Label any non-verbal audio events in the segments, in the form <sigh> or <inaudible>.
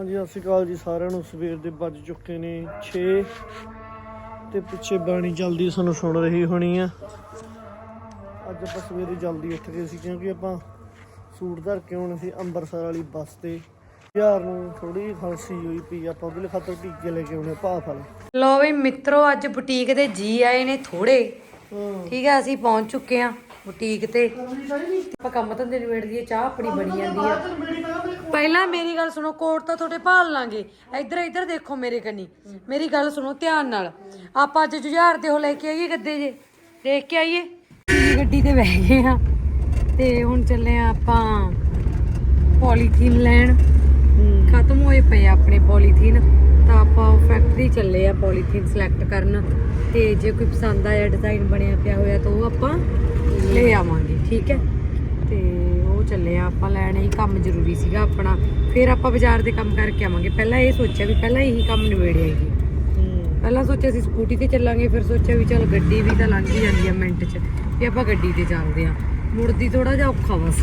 ਹਾਂਜੀ ਸਤਿ ਸ਼੍ਰੀ ਅਕਾਲ ਜੀ ਸਾਰਿਆਂ ਨੂੰ। ਸਵੇਰ ਦੇ ਵੱਜ ਚੁੱਕੇ ਨੇ 6 ਤੇ ਪਿੱਛੇ ਬਾਣੀ ਜਲਦੀ ਤੁਹਾਨੂੰ ਸੁਣ ਰਹੀ ਹੋਣੀ ਆ। ਅੱਜ ਆਪਾਂ ਸਵੇਰੇ ਜਲਦੀ ਉੱਠ ਗਏ ਸੀ ਕਿਉਂਕਿ ਆਪਾਂ ਸੂਟ ਧਰ ਕੇ ਆਉਣੇ ਸੀ ਅੰਮ੍ਰਿਤਸਰ ਵਾਲੀ ਬੱਸ ਤੇ। ਯਾਰ ਨੂੰ ਥੋੜੀ ਖਾਂਸੀ ਹੋਈ ਪਈ ਆਪਾਂ ਉਹਦੇ ਲਈ ਖਾਤਰ ਟੀਕੇ ਲੈ ਕੇ ਆਉਣੇ ਭਾਫ ਵਾਲੇ ਲੋ ਵੀ ਮਿੱਤਰੋ ਅੱਜ ਬੁਟੀਕ ਦੇ ਜੀ ਆਏ ਨੇ ਥੋੜੇ ਠੀਕ ਹੈ ਅਸੀਂ ਪਹੁੰਚ ਚੁੱਕੇ ਆ। ਬੁਟੀਕ ਤੇ। ਆਪਾਂ ਕੰਮ ਧੰਦੇ ਨਿਬੇੜ ਲਈਏ ਚਾਹ ਆਪਣੀ ਬਣੀ ਜਾਂਦੀ ਆ। ਪਹਿਲਾਂ ਮੇਰੀ ਗੱਲ ਸੁਣੋ ਕੋਟ ਤਾਂ ਤੁਹਾਡੇ ਭਾਲ ਲਾਂਗੇ। ਇੱਧਰ ਇੱਧਰ ਦੇਖੋ ਮੇਰੇ ਕੰਨੀ। ਮੇਰੀ ਗੱਲ ਸੁਣੋ ਧਿਆਨ ਨਾਲ। ਆਪਾਂ ਅੱਜ ਜੁਝਾਰ ਦੇ ਉਹ ਲੈ ਕੇ ਆਈਏ ਗੱਦੇ ਜੇ। ਦੇਖ ਕੇ ਆਈਏ। ਗੱਡੀ ਤੇ ਬਹਿ ਗਏ ਆ ਤੇ ਹੁਣ ਚੱਲੇ ਆ ਆਪਾਂ ਪੋਲੀਥੀਨ ਲੈਣ। ਖਤਮ ਹੋਏ ਪਏ ਆਪਣੇ ਪੋਲੀਥੀਨ। ਤਾਂ ਆਪਾਂ ਫੈਕਟਰੀ ਚੱਲੇ ਆ ਪੋਲੀਥੀਨ ਸਿਲੈਕਟ ਕਰਨ। ਤੇ ਜੇ ਕੋਈ ਪਸੰਦ ਆਇਆ ਡਿਜ਼ਾਈਨ ਬਣਿਆ ਪਿਆ ਹੋਇਆ ਤਾਂ ਉਹ ਆਪਾਂ ਲੈ ਆਵਾਂਗੇ, ਠੀਕ ਹੈ? ਤੇ ਉਹ ਚੱਲੇ ਆ, ਆਪਾਂ ਲੈਣ ਹੀ ਕੰਮ ਜ਼ਰੂਰੀ ਸੀਗਾ ਆਪਣਾ। ਫਿਰ ਆਪਾਂ ਬਾਜ਼ਾਰ ਦੇ ਕੰਮ ਕਰਕੇ ਆਵਾਂਗੇ। ਪਹਿਲਾਂ ਇਹ ਸੋਚਿਆ ਵੀ ਪਹਿਲਾਂ ਇਹੀ ਕੰਮ ਨਿਬੇੜਿਆ ਜੀ ਪਹਿਲਾਂ ਸੋਚਿਆ ਸੀ ਸਕੂਟੀ ਤੇ ਚੱਲਾਂਗੇ, ਫਿਰ ਸੋਚਿਆ ਵੀ ਚੱਲ ਗੱਡੀ ਵੀ ਤਾਂ ਲੰਘ ਹੀ ਜਾਂਦੀ ਆ ਮਿੰਟ 'ਚ, ਵੀ ਆਪਾਂ ਗੱਡੀ ਤੇ ਚੱਲਦੇ ਆ। ਮੁੜਦੀ ਥੋੜਾ ਜਿਹਾ ਔਖਾ ਬਸ।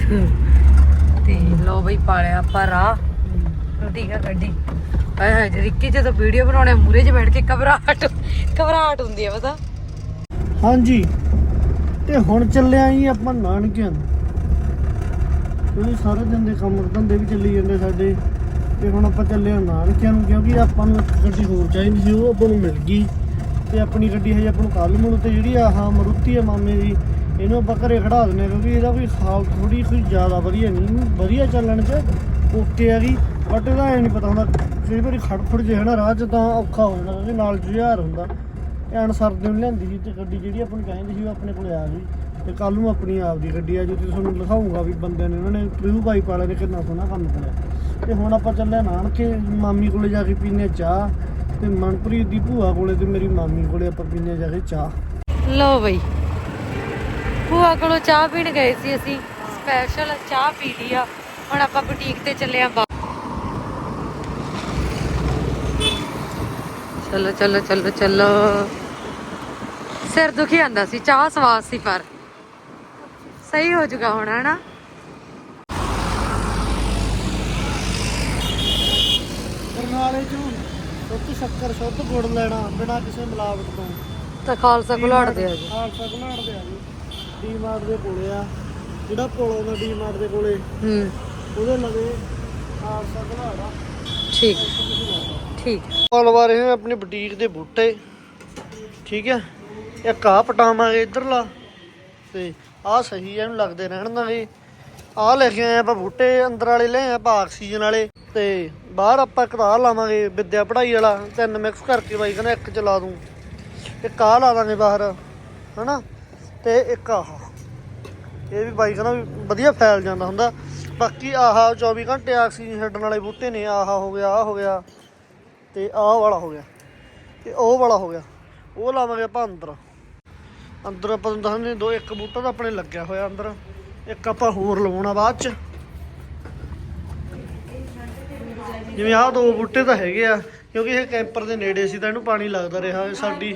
ਤੇ ਲੋ ਬਈ, ਪਾਲਿਆ ਆਪਾਂ ਰਾਹ। ਠੀਕ ਆ ਗੱਡੀ। ਆਏ ਹਾਏ ਰਿੱਕੀ ਜਦੋਂ ਵੀਡੀਓ ਬਣਾਉਣੇ ਮੂਰੇ 'ਚ ਬੈਠ ਕੇ ਘਬਰਾਹਟ ਘਬਰਾਹਟ ਹੁੰਦੀ ਆ, ਪਤਾ? ਹਾਂਜੀ। ਤੇ ਹੁਣ ਚੱਲਿਆ ਜੀ ਆਪਾਂ ਨਾਨਕਿਆਂ ਨੂੰ। ਕਿਉਂਕਿ ਸਾਰੇ ਦਿਨ ਦੇ ਕੰਮ ਧੰਦੇ ਵੀ ਚੱਲੀ ਜਾਂਦੇ ਸਾਡੇ। ਤੇ ਹੁਣ ਆਪਾਂ ਚੱਲੇ ਆਂ ਨਾਨਕਿਆਂ ਨੂੰ, ਕਿਉਂਕਿ ਆਪਾਂ ਨੂੰ ਇੱਕ ਗੱਡੀ ਹੋਰ ਚਾਹੀਦੀ ਸੀ, ਉਹ ਆਪਾਂ ਨੂੰ ਮਿਲ ਗਈ। ਤੇ ਆਪਣੀ ਗੱਡੀ ਹਜੇ ਆਪਾਂ ਨੂੰ ਕੱਲ ਮਿਲੂ ਤੇ ਜਿਹੜੀ ਆਹ ਮਰੂਤੀ ਆ ਮਾਮੇ ਦੀ, ਇਹਨੂੰ ਆਪਾਂ ਘਰੇ ਖੜਾ ਦਿੰਦੇ ਹਾਂ, ਕਿਉਂਕਿ ਇਹਦਾ ਕੋਈ ਹਾਲ ਥੋੜੀ ਕੋਈ ਜ਼ਿਆਦਾ ਵਧੀਆ ਨਹੀਂ, ਵਧੀਆ ਚੱਲਣ 'ਚ ਓਕੇ ਆ ਹੈਗੀ ਬਟ ਇਹਦਾ ਐ ਨਹੀਂ ਪਤਾ ਹੁੰਦਾ, ਕਈ ਵਾਰੀ ਖੜ ਖੜ ਜੇ ਹਨਾ, ਰਾਹ 'ਚ ਤਾਂ ਔਖਾ ਹੋ ਜਾਂਦਾ ਕਿਉਂਕਿ ਨਾਲ ਜੁਝਾਰ ਹੁੰਦਾ। ਐਨ ਸਰਦੇ ਨੂੰ ਲਿਆਂਦੀ ਸੀ ਤੇ ਗੱਡੀ ਜਿਹੜੀ ਆਪਾਂ ਨੂੰ ਕਹਿੰਦੀ ਸੀ ਉਹ ਆਪਣੇ ਕੋਲ ਆ ਗਈ। ਤੇ ਕੱਲ ਨੂੰ ਆਪਣੀ ਆਪ ਦੀ ਗੱਡੀ ਆ ਜੋ ਤੇ ਤੁਹਾਨੂੰ ਲਿਖਾਉਂਗਾ ਵੀ ਬੰਦਿਆਂ ਨੇ, ਉਹਨਾਂ ਨੇ ਰਿਵਿਊ ਪਾਈ ਪਾਲੇ ਨੇ ਕਿੰਨਾ ਸੋਹਣਾ ਕੰਮ ਕਰਿਆ। ਤੇ ਹੁਣ ਆਪਾਂ ਚੱਲੇ ਨਾਨਕੇ, ਮਾਮੀ ਕੋਲੇ ਜਾ ਕੇ ਪੀਨੇ ਚਾਹ, ਤੇ ਮਨਪ੍ਰੀਤ ਦੀ ਭੂਆ ਕੋਲੇ ਤੇ ਮੇਰੀ ਮਾਮੀ ਕੋਲੇ ਆਪਾਂ ਪੀਨੇ ਜਾ ਕੇ ਚਾਹ। ਲੋ ਬਈ, ਭੂਆ ਕੋਲੋਂ ਚਾਹ ਪੀਣ ਗਏ ਸੀ ਅਸੀਂ ਸਪੈਸ਼ਲ ਚਾਹ ਪੀ ਲਈ ਆ। ਹੁਣ ਆਪਾਂ ਬੁਟੀਕ ਤੇ ਚੱਲੇ ਆ ਚਲੋ ਚਲੋ ਚਲੋ ਚਲੋ। ਸਿਰ ਦੁਖੀ ਆਂਦਾ ਸੀ ਚਾਹ ਸਵਾਦ ਸੀ ਪਰ। ਸਹੀ ਹੋ ਜਾਊਗਾ ਹੁਣ ਹਨਾ? ਬਰਨਾਲੇ ਚੋਂ ਦੁੱਧ ਸ਼ੱਕਰ ਸ਼ੁੱਧ ਗੁੜ ਲੈਣਾ ਬਿਨਾਂ ਕਿਸੇ ਮਿਲਾਵਟ ਤੋਂ। ਤਾਂ ਖਾਲਸਾ ਘੁਲਾੜ ਦੇ ਆ ਜੀ। ਖਾਲਸਾ ਘੁਲਾੜ ਦੇ ਆ ਜੀ ਡੀਮਾਰਟ ਦੇ ਕੋਲੇ ਆ ਜਿਹੜਾ ਪੁਲ ਆਉਂਦਾ ਡੀਮਾਰਟ ਦੇ ਕੋਲੇ ਹੂੰ। ਉਹਦੇ ਲਵੇ ਖਾਲਸਾ ਘੁਲਾੜ ਆ। ਠੀਕ। ਠੀਕ। ਫਲ ਵਾਰੇ ਹੈ ਆਪਣੀ ਬੁਟੀਕ ਦੇ ਬੂਟੇ ਠੀਕ ਹੈ ਇੱਕ ਆ ਪਟਾਵਾਂਗੇ ਇਧਰਲਾ। ਤੇ ਆਹ ਸਹੀ ਹੈ ਇਹਨੂੰ ਲੱਗਦੇ ਰਹਿਣ ਦਾਂਗੇ ਆਹ ਲੈ ਕੇ ਆਏ ਆਪਾਂ ਬੂਟੇ, ਅੰਦਰ ਵਾਲੇ ਲੈ ਆਪਾਂ ਆਕਸੀਜਨ ਵਾਲੇ। ਤੇ ਬਾਹਰ ਆਪਾਂ ਇੱਕ ਤਾਂ ਲਾਵਾਂਗੇ, ਵਿਦਿਆ ਪੜ੍ਹਾਈ ਵਾਲਾ, ਤਿੰਨ ਮਿਕਸ ਕਰਕੇ ਬਾਈ ਕਹਿੰਦਾ ਇੱਕ ਚਲਾ ਦੂੰ। ਇੱਕ ਆਹ ਲਾ ਦਾਂਗੇ ਬਾਹਰ, ਹਨਾ? ਤੇ ਇੱਕ ਆਹ। ਇਹ ਵੀ ਬਾਈ ਕਹਿੰਦਾ ਵੀ ਵਧੀਆ ਫੈਲ ਜਾਂਦਾ ਹੁੰਦਾ। ਬਾਕੀ ਆਹ 24 ਘੰਟੇ ਆਕਸੀਜਨ ਛੱਡਣ ਵਾਲੇ ਬੂਟੇ ਨੇ, ਆਹ ਹੋ ਗਿਆ, ਆਹ ਹੋ ਗਿਆ। ਤੇ ਆਹ ਵਾਲਾ ਹੋ ਗਿਆ। ਤੇ ਉਹ ਵਾਲਾ ਹੋ ਗਿਆ। ਉਹ ਲਾਵਾਂਗੇ ਆਪਾਂ ਅੰਦਰ। ਅੰਦਰ ਆਪਾਂ ਤੁਹਾਨੂੰ ਦੱਸਦੇ ਦੋ ਇੱਕ ਬੂਟਾ ਤਾਂ ਆਪਣੇ ਲੱਗਿਆ ਹੋਇਆ ਅੰਦਰ। ਇੱਕ ਆਪਾਂ ਹੋਰ ਲਵਾਉਣਾ ਬਾਅਦ ਚ। ਜਿਵੇਂ ਆਹ ਦੋ ਬੂਟੇ ਤਾਂ ਹੈਗੇ ਆ, ਕਿਉਂਕਿ ਇਹ ਕੈਂਪਰ ਦੇ ਨੇੜੇ ਸੀ ਤਾਂ ਇਹਨੂੰ ਪਾਣੀ ਲੱਗਦਾ ਰਿਹਾ, ਇਹ ਸਾਡੀ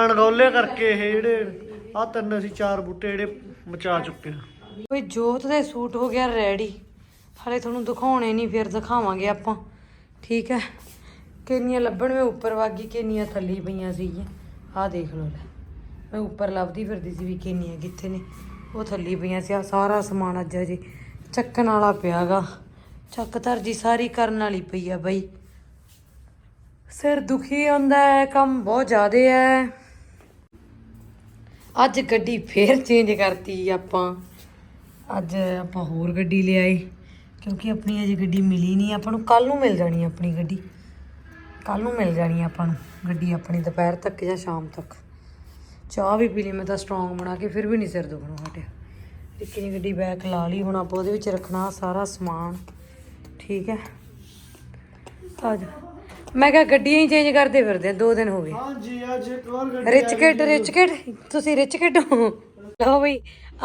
ਅਣਗੌਲੇ ਕਰਕੇ ਇਹ ਜਿਹੜੇ ਆਹ ਤਿੰਨ ਅਸੀਂ ਚਾਰ ਬੂਟੇ ਜਿਹੜੇ ਮਚਾ ਚੁੱਕੇ ਆ। ਓਏ, ਜੋਤ ਦਾ ਸੂਟ ਹੋ ਗਿਆ ਰੈਡੀ ਹਲੇ ਤੁਹਾਨੂੰ ਦਿਖਾਉਣੇ ਨਹੀਂ, ਫਿਰ ਦਿਖਾਵਾਂਗੇ ਆਪਾਂ। ਠੀਕ ਹੈ? ਕਿੰਨੀਆਂ ਲੱਭਣ ਵੇ ਉੱਪਰ ਵਾਗੀ ਕਿੰਨੀਆਂ ਥੱਲੀ ਪਈਆਂ ਸੀਗੀਆਂ। ਆਹ ਦੇਖ ਲਓ ਲੈ। ਮੈਂ ਉੱਪਰ ਲੱਭਦੀ ਫਿਰਦੀ ਸੀ ਵੀ ਕਿੰਨੀਆਂ ਕਿੱਥੇ ਨੇ। ਉਹ ਥੱਲੇ ਪਈਆਂ ਸੀ ਆ ਸਾਰਾ ਸਮਾਨ ਅੱਜ ਅਜੇ ਚੱਕਣ ਵਾਲਾ ਪਿਆਗਾ। ਚੱਕ ਤਰਜੀ ਸਾਰੀ ਕਰਨ ਵਾਲੀ ਪਈ ਆ ਬਈ। ਸਿਰ ਦੁਖੀ ਆਉਂਦਾ ਹੈ, ਕੰਮ ਬਹੁਤ ਜ਼ਿਆਦਾ ਹੈ। ਅੱਜ ਗੱਡੀ ਫੇਰ ਚੇਂਜ ਕਰਤੀ ਆਪਾਂ। ਅੱਜ ਆਪਾਂ ਹੋਰ ਗੱਡੀ ਲਿਆਏ ਕਿਉਂਕਿ ਆਪਣੀ ਅਜੇ ਗੱਡੀ ਮਿਲੀ ਨਹੀਂ, ਆਪਾਂ ਨੂੰ ਕੱਲ ਨੂੰ ਮਿਲ ਜਾਣੀ ਆਪਣੀ ਗੱਡੀ। ਕੱਲ ਨੂੰ ਮਿਲ ਜਾਣੀ ਆਪਾਂ ਨੂੰ, ਗੱਡੀ ਆਪਣੀ ਦੁਪਹਿਰ ਤੱਕ ਜਾਂ ਸ਼ਾਮ ਤੱਕ। ਚਾਹ ਵੀ ਪੀ ਲਈ ਮੈਂ ਤਾਂ ਸਟਰੋਂਗ ਬਣਾ ਕੇ ਫਿਰ ਵੀ ਨਹੀਂ ਸਿਰ ਦੁਖਣਾ ਹਟਿਆ। ਰਿੱਕੀ ਨੇ ਗੱਡੀ ਬੈਕ ਲਾ ਲਈ ਹੁਣ ਆਪਾਂ ਉਹਦੇ ਵਿੱਚ ਰੱਖਣਾ ਸਾਰਾ ਸਮਾਨ। ਠੀਕ ਹੈ? ਆ ਜਾ। ਮੈਂ ਕਿਹਾ ਗੱਡੀਆਂ ਹੀ ਚੇਂਜ ਕਰਦੇ ਫਿਰਦੇ ਆ ਦੋ ਦਿਨ ਹੋ ਗਏ। ਹਾਂਜੀ ਅੱਜ ਇੱਕ ਵਾਰ ਗੱਡੀ ਰਿਚ ਕਿਡ ਰਿਚ ਕਿਡ ਤੁਸੀਂ ਰਿਚ ਕਿਡ ਹੋ? ਲਓ ਬਈ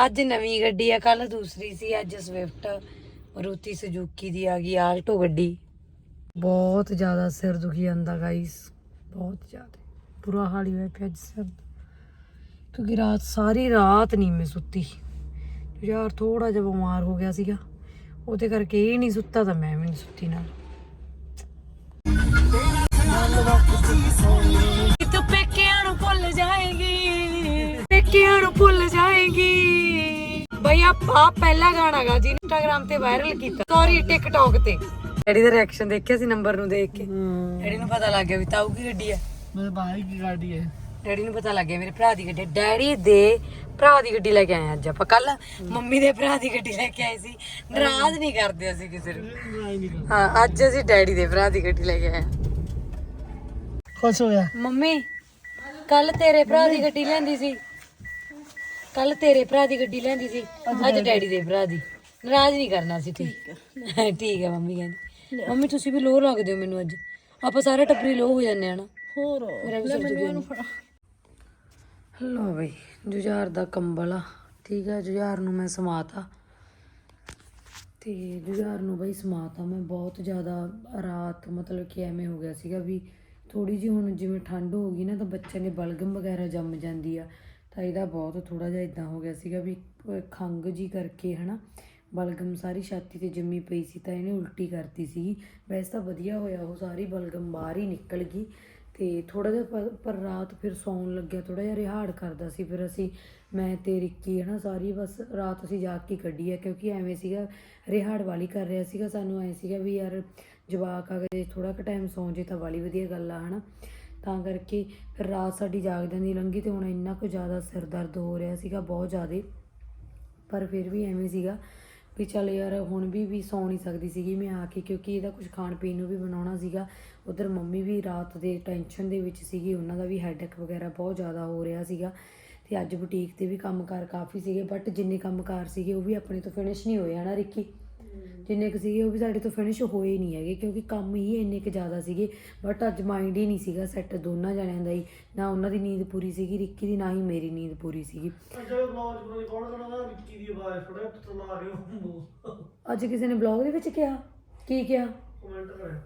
ਅੱਜ ਨਵੀਂ ਗੱਡੀ ਆ ਕੱਲ ਦੂਸਰੀ ਸੀ ਅੱਜ ਸਵਿਫਟ ਮਰੂਤੀ ਸੁਜ਼ੂਕੀ ਦੀ ਆ ਗਈ ਆਲਟੋ ਗੱਡੀ। ਬਹੁਤ ਜ਼ਿਆਦਾ ਸਿਰ ਦੁਖੀ ਜਾਂਦਾ ਗਾਈਸ ਬਹੁਤ ਜ਼ਿਆਦਾ। ਬੁਰਾ ਹਾਲ ਹੀ ਹੋਇਆ ਪਿਆ ਅੱਜ ਸਿਰ ਦਾ। ਕਿਉਂਕਿ ਰਾਤ ਸਾਰੀ ਰਾਤ ਨਹੀਂ ਮੈਂ ਸੁੱਤੀ ਯਾਰ ਥੋੜਾ ਜਿਹਾ ਬਿਮਾਰ ਹੋ ਗਿਆ ਸੀਗਾ। ਉਹਦੇ ਕਰਕੇ ਇਹ ਨਹੀਂ ਸੁੱਤਾ ਤਾਂ ਮੈਂ ਵੀ ਨਹੀਂ ਸੁੱਤੀ ਨਾਲ। ਤੂੰ ਪੇਕਿਆਂ ਨੂੰ ਭੁੱਲ ਜਾਏਗੀ। ਪੇਕਿਆਂ ਨੂੰ ਭੁੱਲ ਜਾਏਗੀ। ਬਈ ਆਪਾਂ ਪਹਿਲਾ ਗਾਣਾ ਗਾ ਜੀ ਇੰਸਟਾਗ੍ਰam ਤੇ ਵਾਇਰਲ ਕੀਤਾ। ਸੌਰੀ ਟਿਕਟੌਕ ਤੇ। ਡੈਡੀ ਦਾ ਰਿਐਕਸ਼ਨ ਦੇਖਿਆ ਸੀ ਨੰਬਰ ਨੂੰ ਦੇਖ ਕੇ? ਡੈਡੀ ਨੂੰ ਪਤਾ ਲੱਗ ਗਿਆ ਵੀ ਤਾਊ ਕੀ ਗੱਡੀ ਆ ਮੇਰੇ ਭਾਈ ਕੀ ਗਾੜੀ ਹੈ। ਡੈਡੀ ਨੂੰ ਪਤਾ ਲੱਗ ਗਿਆ ਮੇਰੇ ਭਰਾ ਦੀ ਗੱਡੀ। ਡੈਡੀ ਦੇ ਭਰਾ ਦੀ ਗੱਡੀ ਲੈ ਕੇ ਆਏ ਅੱਜ ਆਪਾਂ ਕੱਲ ਮੰਮੀ ਦੇ ਭਰਾ ਦੀ ਗੱਡੀ ਲੈ ਕੇ ਆਏ ਸੀ। ਨਾਰਾਜ਼ ਨਹੀਂ ਕਰਦੇ ਅਸੀਂ ਕਿਸੇ ਨੂੰ। ਹਾਂ ਅੱਜ ਅਸੀਂ ਡੈਡੀ ਦੇ ਭਰਾ ਦੀ ਗੱਡੀ ਲੈ ਕੇ ਆਏ ਹਾਂ। ਖੁਸ਼ ਹੋਇਆ? ਮੰਮੀ ਕੱਲ ਤੇਰੇ ਭਰਾ ਦੀ ਗੱਡੀ ਲੈਂਦੀ ਸੀ। ਕੱਲ ਤੇਰੇ ਭਰਾ ਦੀ ਗੱਡੀ ਲੈਂਦੀ ਸੀ। ਅੱਜ ਡੈਡੀ ਦੇ ਭਰਾ ਦੀ। ਨਾਰਾਜ਼ ਨਹੀਂ ਕਰਨਾ ਸੀ ਠੀਕ ਹੈ <laughs> ਠੀਕ ਹੈ ਮੰਮੀ ਕਹਿੰਦੀ। ਮੰਮੀ ਤੁਸੀਂ ਵੀ ਲੋਹ ਲੱਗਦੇ ਹੋ ਮੈਨੂੰ ਅੱਜ। ਆਪਾਂ ਸਾਰੇ ਟੱਬਰੀ ਲੋਹ ਹੋ ਜਾਂਦੇ ਆ ਨਾ। ਹੋਰ। ਮੇਰਾ ਵੀ ਸਿਰ ਦੁਖਿਆ ਹਲੋ ਬਈ, ਜੁਝਾਰ ਦਾ ਕੰਬਲ ਆ। ਠੀਕ ਆ, ਜੁਝਾਰ ਨੂੰ ਮੈਂ ਸਮਾਤਾ। ਤੇ ਜੁਝਾਰ ਨੂੰ ਬਈ ਸਮਾਤਾ ਮੈਂ ਬਹੁਤ ਜ਼ਿਆਦਾ ਰਾਤ, ਮਤਲਬ ਕਿ ਐਵੇਂ ਹੋ ਗਿਆ ਸੀਗਾ ਵੀ ਥੋੜੀ ਜਿਹੀ ਹੁਣ ਜਿਵੇਂ ਠੰਡ ਹੋ ਗਈ ਨਾ ਤਾਂ ਬੱਚਿਆਂ ਨੇ ਬਲਗਮ ਵਗੈਰਾ ਜੰਮ ਜਾਂਦੀ ਆ। ਤਾਂ ਇਹਦਾ ਬਹੁਤ ਥੋੜਾ ਜਿਹਾ ਇਦਾਂ ਹੋ ਗਿਆ ਸੀਗਾ ਵੀ ਅਹ ਖੰਗ ਜੀ ਕਰਕੇ ਹਨਾ, ਬਲਗਮ ਸਾਰੀ ਛਾਤੀ ਤੇ ਜੰਮੀ ਪਈ ਸੀ ਤਾਂ ਇਹਨੇ ਉਲਟੀ ਕਰਤੀ ਸੀ ਵੈਸੇ ਤਾਂ ਵਧੀਆ ਹੋਇਆ, ਉਹ ਸਾਰੀ ਬਲਗਮ ਬਾਹਰ ਹੀ ਨਿਕਲ ਗਈ। ਤੇ ਥੋੜਾ ਜਿਹਾ ਪਰ- ਪਰ ਰਾਤ ਫਿਰ ਸੌਣ ਲੱਗਿਆ ਥੋੜਾ ਜਿਹਾ ਰਿਹਾੜ ਕਰਦਾ ਸੀ। ਫਿਰ ਅਸੀਂ, ਮੈਂ ਤੇ ਰਿੱਕੀ ਹਨਾ ਸਾਰੀ ਬਸ ਰਾਤ ਅਸੀਂ ਜਾਗ ਕੇ ਕੱਢੀ ਆ, ਕਿਉਂਕਿ ਐਵੇਂ ਸੀਗਾ, ਰਿਹਾੜ ਵਾਲੀ ਕਰ ਰਿਹਾ ਸੀਗਾ। ਸਾਨੂੰ ਐ ਸੀਗਾ ਵੀ ਯਾਰ ਜਵਾਕ ਆ ਅਗਰ ਥੋੜਾ ਕੁ ਟਾਈਮ ਸੌਂ ਜੇ ਤਾਂ ਵਾਲੀ ਵਧੀਆ ਗੱਲ ਆ, ਹਨਾ। ਤਾਂ ਕਰਕੇ ਫਿਰ ਰਾਤ ਸਾਡੀ ਜਾਗਦਿਆਂ ਦੀ ਲੰਘੀ ਤੇ ਹੁਣ ਇੰਨਾ ਕੁ ਜ਼ਿਆਦਾ ਸਿਰ ਦਰਦ ਹੋ ਰਿਹਾ ਸੀਗਾ, ਬਹੁਤ ਜ਼ਿਆਦਾ। ਪਰ ਫਿਰ ਵੀ ਐਵੇਂ ਸੀਗਾ ਵੀ ਚੱਲ ਯਾਰ ਹੁਣ ਵੀ ਵੀ ਸੌ ਨਹੀਂ ਸਕਦੀ ਸੀਗੀ ਮੈਂ ਆ ਕੇ, ਕਿਉਂਕਿ ਇਹਦਾ ਕੁਝ ਖਾਣ ਪੀਣ ਨੂੰ ਵੀ ਬਣਾਉਣਾ ਸੀਗਾ। ਉਧਰ ਮੰਮੀ ਵੀ ਰਾਤ ਦੇ ਟੈਨਸ਼ਨ ਦੇ ਵਿੱਚ ਸੀਗੀ, ਉਹਨਾਂ ਦਾ ਵੀ ਹੈਡੇਕ ਵਗੈਰਾ ਬਹੁਤ ਜ਼ਿਆਦਾ ਹੋ ਰਿਹਾ ਸੀਗਾ। ਤੇ ਅੱਜ ਬੁਟੀਕ ਤੇ ਵੀ ਕੰਮਕਾਰ ਕਾਫੀ ਸੀਗੇ ਬਟ ਜਿੰਨੇ ਕੰਮਕਾਰ ਸੀਗੇ ਉਹ ਵੀ ਆਪਣੇ ਤੋਂ ਫਿਨਿਸ਼ ਨਹੀਂ ਹੋਏ, ਹਨਾ ਰਿੱਕੀ? ਜਿੰਨੇ ਕੁ ਸੀਗੇ ਉਹ ਵੀ ਸਾਡੇ ਤੋਂ ਫਿਨਿਸ਼ ਹੋਏ ਨਹੀਂ ਹੈਗੇ ਕਿਉਂਕਿ ਕੰਮ ਹੀ ਇੰਨੇ ਕੁ ਜ਼ਿਆਦਾ ਸੀਗੇ ਬਟ ਅੱਜ ਮਾਈਂਡ ਹੀ ਨਹੀਂ ਸੀਗਾ ਸੈੱਟ ਦੋਨਾਂ ਜਣਿਆਂ ਦਾ ਹੀ ਨਾ ਉਹਨਾਂ ਦੀ ਨੀਂਦ ਪੂਰੀ ਸੀਗੀ ਰਿੱਕੀ ਦੀ ਨਾ ਹੀ ਮੇਰੀ ਨੀਂਦ ਪੂਰੀ ਸੀਗੀ। ਜਦੋਂ ਬਲੌਗ ਬਣਾਈ ਕੌਣ ਕਰਨਾ ਵਿੱਕੀ ਦੀ ਆਵਾਜ਼ ਥੋੜਾ ਤਲਾ ਰਹੇ ਹੋ ਅੱਜ ਕਿਸੇ ਨੇ ਬਲੌਗ ਦੇ ਵਿੱਚ ਕਿਹਾ? ਕੀ ਕਿਹਾ? ਕਮੈਂਟ ਕਰੇ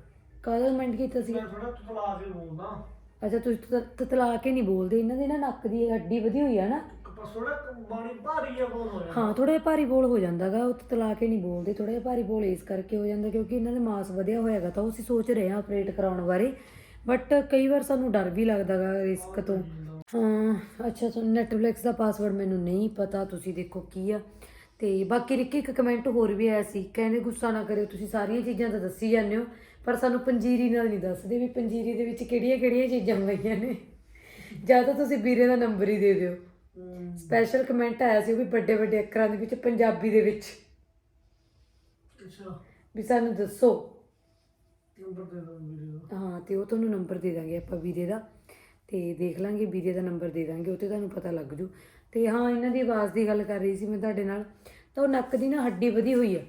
ਕਾਹਦਾ ਕਮੈਂਟ ਕੀਤਾ ਸੀ? ਮੈਂ ਥੋੜਾ ਤਲਾ ਕੇ ਬੋਲਦਾ। ਅੱਛਾ ਤੁਸੀਂ ਤਾਂ ਤਤਲਾ ਕੇ ਨਹੀਂ ਬੋਲਦੇ ਇਹਨਾਂ ਦੇ ਨਾ ਨੱਕ ਦੀ ਹੱਡੀ ਵਧੀ ਹੋਈ ਆ ਨਾ। ਥੋੜਾ ਬਾਣੀ ਭਾਰੀ ਜਿਹਾ ਬੋਲ ਹੋਇਆ ਹਾਂ ਥੋੜਾ ਜਿਹਾ ਭਾਰੀ ਬੋਲ ਹੋ ਜਾਂਦਾਗਾ, ਉਹ ਤਲਾ ਕੇ ਨਹੀਂ ਬੋਲਦੇ ਥੋੜਾ ਜਿਹਾ ਭਾਰੀ ਬੋਲ ਇਸ ਕਰਕੇ ਹੋ ਜਾਂਦਾ ਕਿਉਂਕਿ ਇਹਨਾਂ ਦੇ ਮਾਸ ਵਧਿਆ ਹੋਇਆਗਾ, ਤਾਂ ਉਹ ਅਸੀਂ ਸੋਚ ਰਹੇ ਹਾਂ ਆਪਰੇਟ ਕਰਾਉਣ ਬਾਰੇ। ਬਟ ਕਈ ਵਾਰ ਸਾਨੂੰ ਡਰ ਵੀ ਲੱਗਦਾਗਾ ਰਿਸਕ ਤੋਂ। ਹਾਂ, ਅੱਛਾ ਤੁਹਾਨੂੰ ਨੈਟਫਲਿਕਸ ਦਾ ਪਾਸਵਰਡ ਮੈਨੂੰ ਨਹੀਂ ਪਤਾ, ਤੁਸੀਂ ਦੇਖੋ ਕੀ ਆ। ਤੇ ਬਾਕੀ ਰਿੱਕੀ, ਇੱਕ ਕਮੈਂਟ ਹੋਰ ਵੀ ਆਇਆ ਸੀ, ਕਹਿੰਦੇ ਗੁੱਸਾ ਨਾ ਕਰਿਓ, ਤੁਸੀਂ ਸਾਰੀਆਂ ਚੀਜ਼ਾਂ ਤਾਂ ਦੱਸੀ ਜਾਂਦੇ ਹੋ, ਪਰ ਸਾਨੂੰ ਪੰਜੀਰੀ ਨਾਲ ਨਹੀਂ ਦੱਸਦੇ ਵੀ ਪੰਜੀਰੀ ਦੇ ਵਿੱਚ ਕਿਹੜੀਆਂ ਕਿਹੜੀਆਂ ਚੀਜ਼ਾਂ ਪਈਆਂ ਨੇ। ਜਾਂ ਤਾਂ ਤੁਸੀਂ ਵੀਰੇ ਦਾ ਨੰਬਰ ਹੀ ਦੇ ਦਿਓ। ਸਪੈਸ਼ਲ ਕਮੈਂਟ ਆਇਆ ਸੀ ਉਹ ਵੀ ਵੱਡੇ ਵੱਡੇ ਅੱਖਰਾਂ ਦੇ ਵਿੱਚ ਪੰਜਾਬੀ ਦੇ ਵਿੱਚ। ਅੱਛਾ। ਵੀ ਸਾਨੂੰ ਦੱਸੋ। ਨੰਬਰ ਦੇ ਦੋ। ਵੀਡੀਓ ਹਾਂ ਤੇ ਉਹ ਤੁਹਾਨੂੰ ਨੰਬਰ ਦੇ ਦਾਂਗੇ ਆਪਾਂ ਵੀਰੇ ਦਾ। ਤੇ ਦੇਖ ਲਾਂਗੇ ਵੀਰੇ ਦਾ ਨੰਬਰ ਦੇ ਦਾਂਗੇ ਉਹ ਤੇ ਤੁਹਾਨੂੰ ਪਤਾ ਲੱਗ ਜੂ। ਤੇ ਹਾਂ ਇਹਨਾਂ ਦੀ ਆਵਾਜ਼ ਦੀ ਗੱਲ ਕਰ ਰਹੀ ਸੀ ਮੈਂ ਤੁਹਾਡੇ ਨਾਲ। ਤਾਂ ਉਹ ਨੱਕ ਦੀ ਨਾ ਹੱਡੀ ਵਧੀ ਹੋਈ ਆ।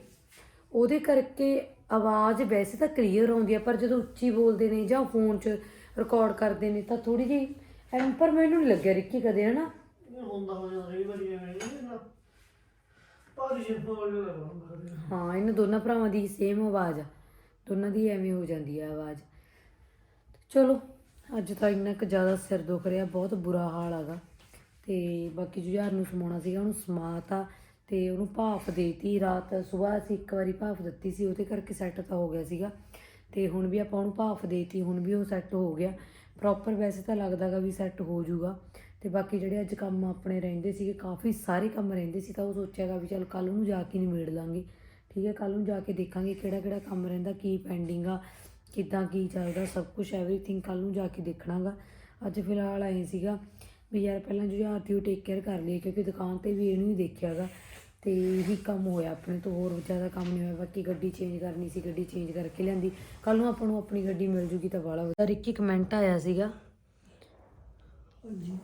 ਉਹਦੇ ਕਰਕੇ ਆਵਾਜ਼ ਵੈਸੇ ਤਾਂ ਕਲੀਅਰ ਆਉਂਦੀ ਆ ਪਰ ਜਦੋਂ ਉੱਚੀ ਬੋਲਦੇ ਨੇ ਜਾਂ ਫੋਨ 'ਚ ਰਿਕਾਰਡ ਕਰਦੇ ਨੇ ਤਾਂ ਥੋੜੀ ਜਿਹੀ ਐਂ ਪਰ ਮੈਨੂੰ ਨਹੀਂ ਲੱਗਿਆ ਰਿੱਕੀ ਕਦੇ ਹਨਾ? ਹੁੰਦਾ ਹੋ ਜਾਂਦਾ ਕਈ ਵਾਰੀ ਐਵੇਂ ਨਹੀਂ ਨਾ। ਭਾਰੀ ਜਿਹਾ ਬੋਲ ਲੱਗਾ ਹਾਂ, ਇਹਨਾਂ ਦੋਨਾਂ ਭਰਾਵਾਂ ਦੀ ਸੇਮ ਆਵਾਜ਼ ਆ। ਦੋਨਾਂ ਦੀ ਐਵੇਂ ਹੋ ਜਾਂਦੀ ਆ ਆਵਾਜ਼। ਚਲੋ, ਅੱਜ ਤਾਂ ਇੰਨਾ ਕੁ ਜ਼ਿਆਦਾ ਸਿਰ ਦੁਖ ਰਿਹਾ, ਬਹੁਤ ਬੁਰਾ ਹਾਲ ਹੈਗਾ। ਤੇ ਬਾਕੀ ਜੁਝਾਰ ਨੂੰ ਸਮਾਉਣਾ ਸੀਗਾ, ਉਹਨੂੰ ਸਮਾਤਾ ਤੇ ਉਹਨੂੰ ਭਾਫ ਦੇਤੀ। ਰਾਤ ਸਵੇਰ ਅਸੀਂ ਇੱਕ ਵਾਰੀ ਭਾਫ ਦਿੱਤੀ ਸੀ, ਉਹਦੇ ਕਰਕੇ ਸੈੱਟ ਤਾਂ ਹੋ ਗਿਆ ਸੀਗਾ। ਤੇ ਹੁਣ ਵੀ ਆਪਾਂ ਉਹਨੂੰ ਭਾਫ ਦੇਤੀ, ਹੁਣ ਵੀ ਉਹ ਸੈੱਟ ਹੋ ਗਿਆ। ਪ੍ਰੋਪਰ ਵੈਸੇ ਤਾਂ ਲੱਗਦਾਗਾ ਵੀ ਸੈੱਟ ਹੋ ਜਾਊਗਾ। ਤੇ ਬਾਕੀ ਜਿਹੜੇ ਅੱਜ ਕੰਮ ਆਪਣੇ ਰਹਿੰਦੇ ਸੀਗੇ, ਕਾਫੀ ਸਾਰੇ ਕੰਮ ਰਹਿੰਦੇ ਸੀ ਤਾਂ ਉਹ ਸੋਚਿਆਗਾ ਵੀ ਚੱਲ ਕੱਲ ਨੂੰ ਜਾ ਕੇ ਨਿਬੇੜ ਲਾਂਗੇ। ਠੀਕ ਹੈ ਕੱਲ ਨੂੰ ਜਾ ਕੇ ਦੇਖਾਂਗੇ ਕਿਹੜਾ ਕਿਹੜਾ ਕੰਮ ਰਹਿੰਦਾ, ਕੀ ਪੈਂਡਿੰਗ ਆ, ਕਿੱਦਾਂ ਕੀ ਚੱਲਦਾ, ਸਭ ਕੁਝ ਐਵਰੀਥਿੰਗ ਕੱਲ ਨੂੰ ਜਾ ਕੇ ਦੇਖਣਾਗਾ ਅੱਜ ਫਿਲਹਾਲ ਆਏ ਸੀਗਾ ਵੀ ਯਾਰ ਪਹਿਲਾਂ ਜੁਝਾਰ ਦੀ ਉਹ ਟੇਕ ਕੇਅਰ ਕਰ ਲਈ ਕਿਉਂਕਿ ਦੁਕਾਨ ਤੇ ਵੀ ਇਹਨੂੰ ਹੀ ਦੇਖਿਆਗਾ ਤੇ ਇਹੀ ਕੰਮ ਹੋਇਆ ਆਪਣੇ ਤੋਂ, ਹੋਰ ਜ਼ਿਆਦਾ ਕੰਮ ਨਹੀਂ ਹੋਇਆ, ਬਾਕੀ ਗੱਡੀ ਚੇਂਜ ਕਰਨੀ ਸੀ, ਗੱਡੀ ਚੇਂਜ ਕਰਕੇ ਲਿਆਂਦੀ। ਕੱਲ ਨੂੰ ਆਪਾਂ ਨੂੰ ਆਪਣੀ ਗੱਡੀ ਮਿਲ ਜੂਗੀ ਤਾਂ ਬਾਲਾ ਵਧੀਆ। ਰਿੱਕੀ ਕਮੈਂਟ ਆਇਆ ਸੀਗਾ। ਹਾਂਜੀ।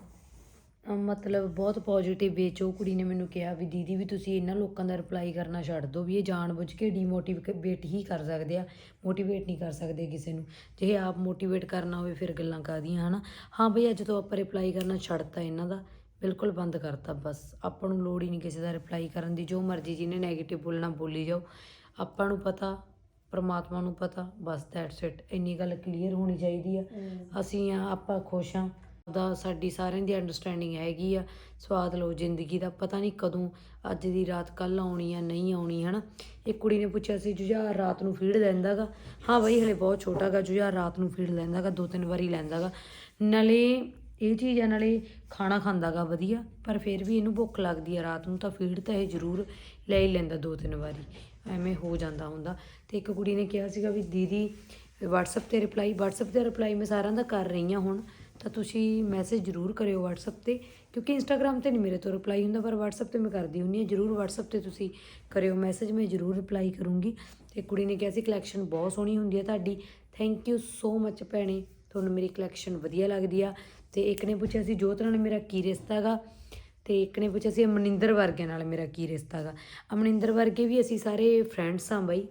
ਮਤਲਬ ਬਹੁਤ ਪੋਜ਼ਿਟਿਵ ਵੇ ਚ ਉਹ ਕੁੜੀ ਨੇ ਮੈਨੂੰ ਕਿਹਾ ਵੀ ਦੀਦੀ ਵੀ ਤੁਸੀਂ ਇਹਨਾਂ ਲੋਕਾਂ ਦਾ ਰਿਪਲਾਈ ਕਰਨਾ ਛੱਡ ਦਿਓ ਵੀ ਇਹ ਜਾਣਬੁੱਝ ਕੇ ਡੀਮੋਟੀਵੇਟ ਹੀ ਕਰ ਸਕਦੇ ਆ ਮੋਟੀਵੇਟ ਨਹੀਂ ਕਰ ਸਕਦੇ ਕਿਸੇ ਨੂੰ। ਜੇ ਆਪ ਮੋਟੀਵੇਟ ਕਰਨਾ ਹੋਵੇ ਫਿਰ ਗੱਲਾਂ ਕਾਦੀਆਂ ਹਨਾ? ਹਾਂ ਬਈ ਅੱਜ ਤੋਂ ਆਪਾਂ ਰਿਪਲਾਈ ਕਰਨਾ ਛੱਡਤਾ ਇਹਨਾਂ ਦਾ ਬਿਲਕੁਲ ਬੰਦ ਕਰਤਾ ਬਸ। ਆਪਾਂ ਨੂੰ ਲੋੜ ਹੀ ਨਹੀਂ ਕਿਸੇ ਦਾ ਰਿਪਲਾਈ ਕਰਨ ਦੀ ਜੋ ਮਰਜ਼ੀ ਜਿਹਨੇ 네ਗੇਟਿਵ ਬੋਲਣਾ ਬੋਲੀ ਜਾਓ। ਆਪਾਂ ਨੂੰ ਪਤਾ ਪ੍ਰਮਾਤਮਾ ਨੂੰ ਪਤਾ ਬਸ ਦੈਟਸ ਇਟ ਇੰਨੀ ਗੱਲ ਕਲੀਅਰ ਹੋਣੀ ਚਾਹੀਦੀ ਆ। ਅਸੀਂ ਆ ਆਪਾਂ ਖੁਸ਼ ਆ। ਦਾ ਸਾਡੀ ਸਾਰਿਆਂ ਦੀ ਅੰਡਰਸਟੈਂਡਿੰਗ ਹੈਗੀ ਆ। ਸਵਾਦ ਲਓ, ਜ਼ਿੰਦਗੀ ਦਾ, ਪਤਾ ਨਹੀਂ ਕਦੋਂ ਅੱਜ ਦੀ ਰਾਤ ਕੱਲ ਆਉਣੀ ਆ, ਨਹੀਂ ਆਉਣੀ, ਹਨਾ? ਇੱਕ ਕੁੜੀ ਨੇ ਪੁੱਛਿਆ ਸੀ, ਜੁਝਾਰ ਰਾਤ ਨੂੰ ਫੀਡ ਲੈਂਦਾਗਾ ਹਾਂ ਬਈ, ਹਲੇ ਬਹੁਤ ਛੋਟਾਗਾ ਜੁਝਾਰ ਰਾਤ ਨੂੰ ਫੀਡ ਲੈਂਦਾਗਾ ਦੋ ਤਿੰਨ ਵਾਰੀ ਲੈਂਦਾਗਾ ਨਾਲੇ ਇਹ ਚੀਜ਼ ਆ, ਨਾਲੇ ਖਾਣਾ ਖਾਂਦਾਗਾ ਵਧੀਆ, ਪਰ ਫਿਰ ਵੀ ਇਹਨੂੰ ਭੁੱਖ ਲੱਗਦੀ ਆ ਰਾਤ ਨੂੰ, ਤਾਂ ਫੀਡ ਤਾਂ ਇਹ ਜ਼ਰੂਰ ਲੈ ਹੀ ਲੈਂਦਾ ਦੋ ਤਿੰਨ ਵਾਰੀ, ਐਵੇਂ ਹੋ ਜਾਂਦਾ ਹੁੰਦਾ। ਤੇ ਇੱਕ ਕੁੜੀ ਨੇ ਕਿਹਾ ਸੀਗਾ ਵੀ, ਦੀਦੀ, WhatsApp ਤੇ ਰਿਪਲਾਈ WhatsApp ਤੇ ਰਿਪਲਾਈ ਮੈਂ ਸਾਰਿਆਂ ਦਾ ਕਰ ਰਹੀ ਹਾਂ ਹੁਣ। ਤਾਂ ਤੁਸੀਂ ਮੈਸੇਜ ਜ਼ਰੂਰ ਕਰਿਓ WhatsApp ਤੇ, ਕਿਉਂਕਿ Instagram ਤੇ ਨਹੀਂ ਮੇਰੇ ਤੋਂ ਰਿਪਲਾਈ ਹੁੰਦਾ, ਪਰ WhatsApp ਤੇ ਮੈਂ ਕਰਦੀ ਹੁੰਦੀ ਹਾਂ। ਜ਼ਰੂਰ WhatsApp ਤੇ ਤੁਸੀਂ ਕਰਿਓ ਮੈਸੇਜ ਮੈਂ ਜ਼ਰੂਰ ਰਿਪਲਾਈ ਕਰੂੰਗੀ। ਤੇ ਕੁੜੀ ਨੇ ਕਿਹਾ ਸੀ ਕਲੈਕਸ਼ਨ ਬਹੁਤ ਸੋਹਣੀ ਹੁੰਦੀ ਹੈ ਤੁਹਾਡੀ। ਥੈਂਕ ਯੂ ਸੋ ਮੱਚ ਭੈਣੇ, ਤੁਹਾਨੂੰ ਮੇਰੀ ਕਲੈਕਸ਼ਨ ਵਧੀਆ ਲੱਗਦੀ ਆ। ਤੇ ਇੱਕ ਨੇ ਪੁੱਛਿਆ ਸੀ, ਜੋਤ ਨਾਲ ਮੇਰਾ ਕੀ ਰਿਸ਼ਤਾ ਹੈਗਾ ਤੇ ਇੱਕ ਨੇ ਪੁੱਛਿਆ ਸੀ, ਅਮਨਿੰਦਰ ਵਰਗੇ ਨਾਲ ਮੇਰਾ ਕੀ ਰਿਸ਼ਤਾ ਹੈਗਾ ਅਮਨਿੰਦਰ ਵਰਗੇ ਵੀ ਅਸੀਂ ਸਾਰੇ ਫਰੈਂਡਸ ਹਾਂ ਬਾਈ।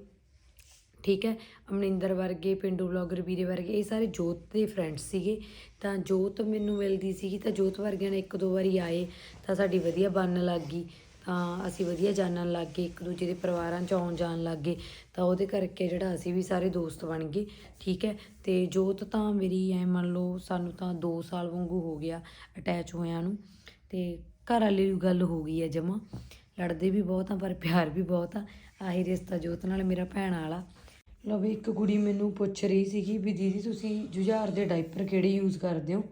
ਠੀਕ ਹੈ ਅਮਰਿੰਦਰ ਵਰਗੇ, ਪਿੰਡੂ ਬਲੌਗਰ ਵੀਰੇ ਵਰਗੇ, ਇਹ ਸਾਰੇ ਜੋਤ ਦੇ ਫਰੈਂਡਸ ਸੀਗੇ। ਤਾਂ ਜੋਤ ਮੈਨੂੰ ਮਿਲਦੀ ਸੀਗੀ, ਤਾਂ ਜੋਤ ਵਰਗਿਆਂ ਨੇ ਇੱਕ ਦੋ ਵਾਰੀ ਆਏ, ਤਾਂ ਸਾਡੀ ਵਧੀਆ ਬਣਨ ਲੱਗ ਗਈ। ਤਾਂ ਅਸੀਂ ਵਧੀਆ ਜਾਣਨ ਲੱਗ ਗਏ ਇੱਕ ਦੂਜੇ ਦੇ ਪਰਿਵਾਰਾਂ 'ਚ ਆਉਣ ਜਾਣ ਲੱਗ ਗਏ। ਤਾਂ ਉਹਦੇ ਕਰਕੇ ਜਿਹੜਾ ਅਸੀਂ ਵੀ ਸਾਰੇ ਦੋਸਤ ਬਣ ਗਏ, ਠੀਕ ਹੈ। ਤੇ ਜੋਤ ਤਾਂ ਮੇਰੀ ਐ ਮੰਨ ਲਓ, ਸਾਨੂੰ ਤਾਂ 2 ਸਾਲ ਵਾਂਗੂ ਹੋ ਗਿਆ ਅਟੈਚ ਹੋਇਆਂ ਨੂੰ। ਤੇ ਘਰ ਵਾਲੇ ਵਾਲੀ ਗੱਲ ਹੋ ਗਈ ਹੈ ਜਮਾ। ਲੜਦੇ ਵੀ ਬਹੁਤ ਆ, ਪਰ ਪਿਆਰ ਵੀ ਬਹੁਤ ਆ। ਆਹੀ ਰਿਸ਼ਤਾ ਜੋਤ ਨਾਲ ਮੇਰਾ ਭੈਣ ਵਾਲਾ। ਲਓ ਵੀ ਇੱਕ ਕੁੜੀ ਮੈਨੂੰ ਪੁੱਛ ਰਹੀ ਸੀਗੀ ਵੀ ਦੀਦੀ ਤੁਸੀਂ ਜੁਝਾਰ ਦੇ ਡਾਈਪਰ ਕਿਹੜੇ ਯੂਜ਼ ਕਰਦੇ ਹੋ?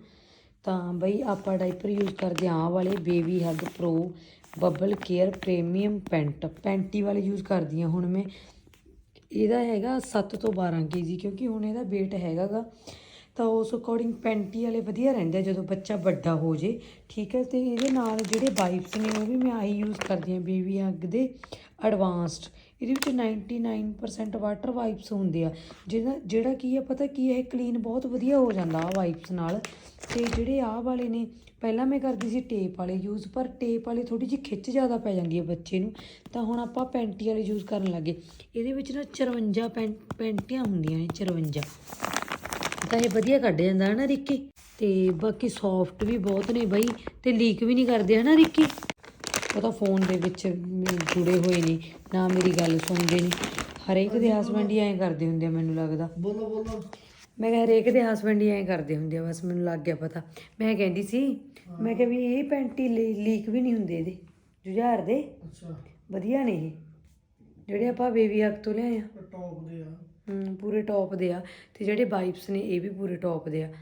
ਤਾਂ ਬਈ ਆਪਾਂ ਡਾਈਪਰ ਯੂਜ਼ ਕਰਦੇ ਹਾਂ, ਆਹ ਵਾਲੇ baby hug pro, bubble care, premium, pant, panty ਵਾਲੇ ਯੂਜ਼ ਕਰਦੀ ਹਾਂ ਹੁਣ ਮੈਂ। ਇਹਦਾ ਹੈਗਾ 7 ਤੋਂ 12 ਕੇਜੀ ਕਿਉਂਕਿ ਹੁਣ ਇਹਦਾ weight ਹੈਗਾਗਾ। ਤਾਂ ਉਸ ਅਕੋਰਡਿੰਗ ਪੈਂਟੀ ਵਾਲੇ ਵਧੀਆ ਰਹਿੰਦੇ ਜਦੋਂ ਬੱਚਾ ਵੱਡਾ ਹੋ ਜੇ, ਠੀਕ ਹੈ? ਤੇ ਇਹਦੇ ਨਾਲ ਜਿਹੜੇ ਵਾਈਪਸ ਨੇ ਉਹ ਵੀ ਮੈਂ ਆਹੀ ਯੂਜ਼ ਕਰਦੀ ਹਾਂ ਬੇਬੀ ਹੱਗ ਦੇ ਐਡਵਾਂਸਡ ਇਹਦੇ ਵਿੱਚ 99% ਵਾਟਰ ਵਾਈਪਸ ਹੁੰਦੇ ਆ। ਜਿਹਦਾ, ਜਿਹੜਾ ਕੀ ਆ, ਪਤਾ ਕੀ ਹੈ ਕਲੀਨ ਬਹੁਤ ਵਧੀਆ ਹੋ ਜਾਂਦਾ ਆ ਵਾਈਪਸ ਨਾਲ। ਤੇ ਜਿਹੜੇ ਆਹ ਵਾਲੇ ਨੇ, ਪਹਿਲਾਂ ਮੈਂ ਕਰਦੀ ਸੀ ਟੇਪ ਵਾਲੇ ਯੂਜ਼ ਪਰ ਟੇਪ ਵਾਲੇ ਥੋੜੀ ਜਿਹੀ ਖਿੱਚ ਜ਼ਿਆਦਾ ਪੈ ਜਾਂਦੀ ਹੈ ਬੱਚੇ ਨੂੰ। ਤਾਂ ਹੁਣ ਆਪਾਂ ਪੈਂਟੀ ਵਾਲੇ ਯੂਜ਼ ਕਰਨ ਲੱਗੇ। ਇਹਦੇ ਵਿੱਚ ਨਾ 54 ਪੈਂ, ਪੈਂਟੀਆਂ ਹੁੰਦੀਆਂ ਨੇ 54 ਤਾਂ ਇਹ ਵਧੀਆ ਕੱਢ ਜਾਂਦਾ ਹੈ ਨਾ ਰਿੱਕੀ? ਤੇ ਬਾਕੀ ਸੌਫਟ ਵੀ ਬਹੁਤ ਨੇ ਬਾਈ, ਤੇ ਲੀਕ ਵੀ ਨਹੀਂ ਕਰਦੇ ਹੈ ਨਾ ਰਿੱਕੀ? ਉਹ ਤਾਂ ਫੋਨ ਦੇ ਵਿੱਚ ਜੁੜੇ ਹੋਏ ਨੇ ਨਾ ਮੇਰੀ ਗੱਲ ਸੁਣਦੇ ਨੇ। ਹਰੇਕ ਦੇ ਹਸਬੰਡ ਹੀ ਐਂ ਕਰਦੇ ਹੁੰਦੇ ਆ ਮੈਨੂੰ ਲੱਗਦਾ। ਬੋਲੋ ਬੋਲੋ। ਮੈਂ ਕਿਹਾ ਹਰੇਕ ਦੇ ਹਸਬੰਡ ਹੀ ਐਂ ਕਰਦੇ ਹੁੰਦੇ ਆ ਬਸ ਮੈਨੂੰ ਲੱਗ ਗਿਆ ਪਤਾ। ਮੈਂ ਕਹਿੰਦੀ ਸੀ ਮੈਂ ਕਿਹਾ ਵੀ ਇਹ ਪੈਂਟੀ ਲੀਕ ਵੀ ਨਹੀਂ ਹੁੰਦੇ ਇਹਦੇ ਜੁਝਾਰ ਦੇ। ਅੱਛਾ। ਵਧੀਆ ਨੇ ਇਹ। ਜਿਹੜੇ ਆਪਾਂ ਬੇਬੀ ਹੱਕ ਤੋਂ ਲਿਆਏ ਆ। ਟੌਪ ਦੇ ਆ। ਪੂਰੇ ਟੌਪ ਦੇ ਆ। ਤੇ ਜਿਹੜੇ ਵਾਈਪਸ ਨੇ ਇਹ ਵੀ ਪੂਰੇ ਟੌਪ ਦੇ ਆ।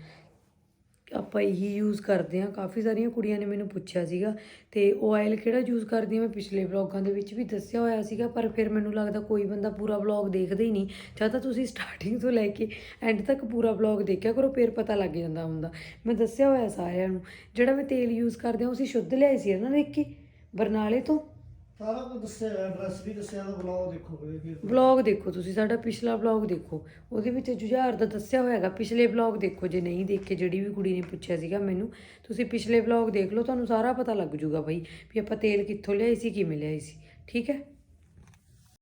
ਆਪਾਂ ਇਹੀ ਯੂਜ਼ ਕਰਦੇ ਹਾਂ। ਕਾਫੀ ਸਾਰੀਆਂ ਕੁੜੀਆਂ ਨੇ ਮੈਨੂੰ ਪੁੱਛਿਆ ਸੀਗਾ ਤੇ ਆਇਲ ਕਿਹੜਾ ਯੂਜ਼ ਕਰਦੀ ਆ? ਮੈਂ ਪਿਛਲੇ ਵਲੌਗਾਂ ਦੇ ਵਿੱਚ ਵੀ ਦੱਸਿਆ ਹੋਇਆ ਸੀਗਾ, ਪਰ ਫਿਰ ਮੈਨੂੰ ਲੱਗਦਾ ਕੋਈ ਬੰਦਾ ਪੂਰਾ ਵਲੌਗ ਦੇਖਦਾ ਹੀ ਨਹੀਂ। ਜਾਂ ਤਾਂ ਤੁਸੀਂ ਸਟਾਰਟਿੰਗ ਤੋਂ ਲੈ ਕੇ ਐਂਡ ਤੱਕ ਪੂਰਾ ਵਲੌਗ ਦੇਖਿਆ ਕਰੋ, ਫਿਰ ਪਤਾ ਲੱਗ ਜਾਂਦਾ ਹੁੰਦਾ। ਮੈਂ ਦੱਸਿਆ ਹੋਇਆ ਸਾਰਿਆਂ ਨੂੰ। ਜਿਹੜਾ ਮੈਂ ਤੇਲ ਯੂਜ਼ ਕਰਦੇ ਆ ਉਹ ਅਸੀਂ ਸ਼ੁੱਧ ਲਿਆਏ ਸੀ ਨਾ ਦੇਖ ਕੇ ਬਰਨਾਲੇ ਤੋਂ? ਸਾਰਾ ਕੁਝ ਦੱਸਿਆ ਐਡਰੈਸ ਵੀ ਦੱਸਿਆ ਤਾਂ ਬਲੌਗ ਦੇਖੋ ਫਿਰ ਫਿਰ ਵਲੌਗ ਦੇਖੋ ਤੁਸੀਂ, ਸਾਡਾ ਪਿਛਲਾ ਵਲੌਗ ਦੇਖੋ। ਉਹਦੇ ਵਿੱਚ ਜੁਝਾਰ ਦਾ ਦੱਸਿਆ ਹੋਇਆ ਹੈਗਾ, ਪਿਛਲੇ ਵਲੌਗ ਦੇਖੋ, ਜੇ ਨਹੀਂ ਦੇਖੇ, ਜਿਹੜੀ ਵੀ ਕੁੜੀ ਨੇ ਪੁੱਛਿਆ ਸੀਗਾ ਮੈਨੂੰ, ਤੁਸੀਂ ਪਿਛਲੇ ਵਲੌਗ ਦੇਖ ਲਓ, ਤੁਹਾਨੂੰ ਸਾਰਾ ਪਤਾ ਲੱਗ ਜੂਗਾ ਬਈ ਵੀ ਆਪਾਂ ਤੇਲ ਕਿੱਥੋਂ ਲਿਆਏ ਸੀ, ਕਿਵੇਂ ਲਿਆਏ ਸੀ, ਠੀਕ ਹੈ?